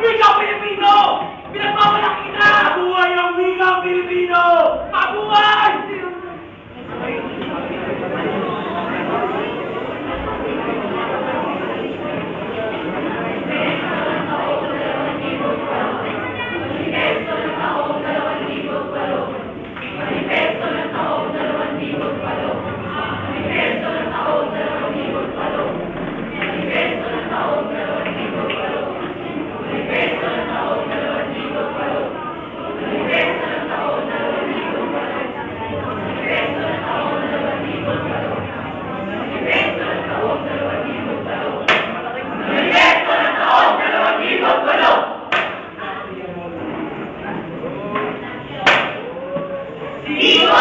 Speak up, Be Pinag- ¡Viva!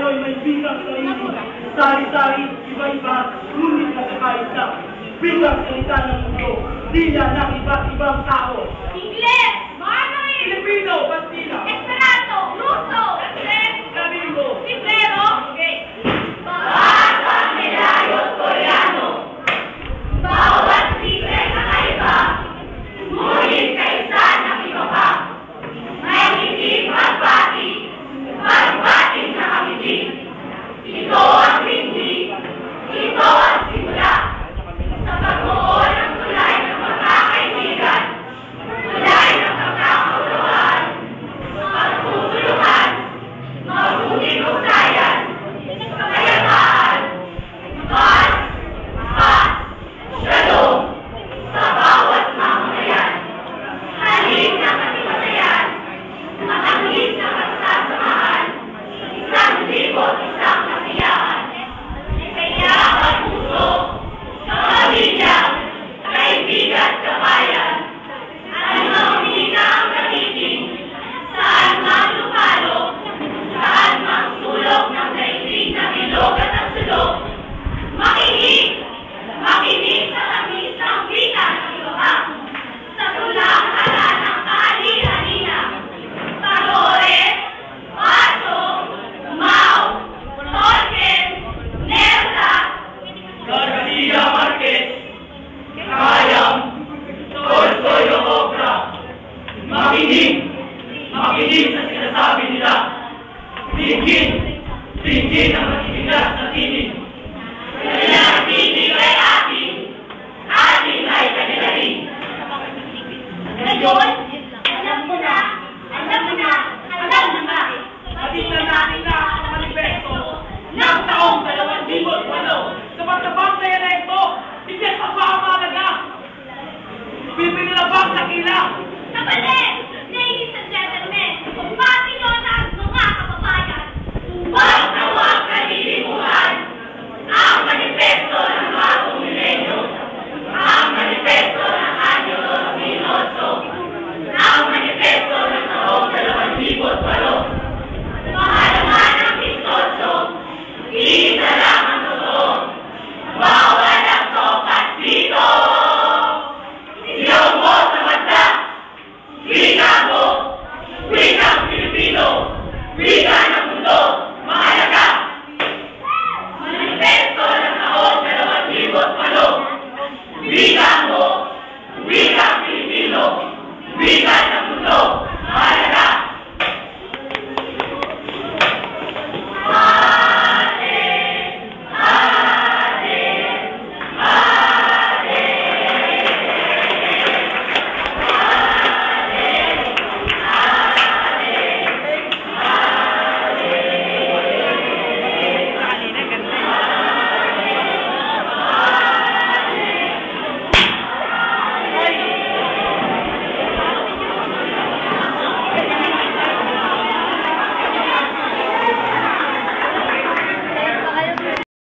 tayo'y may bilang sa iyo. Sari-sari, iba-iba, ngunit magkakaisa. Bilang salita ng mundo, dila ng iba't-ibang tao. Ingles! Manoy! Filipino! Bastila! Esperanto! Ruso! Latin! Tamingo! Siblero! makinig, makinig sa sinasabi nila. Tingin, tingin ang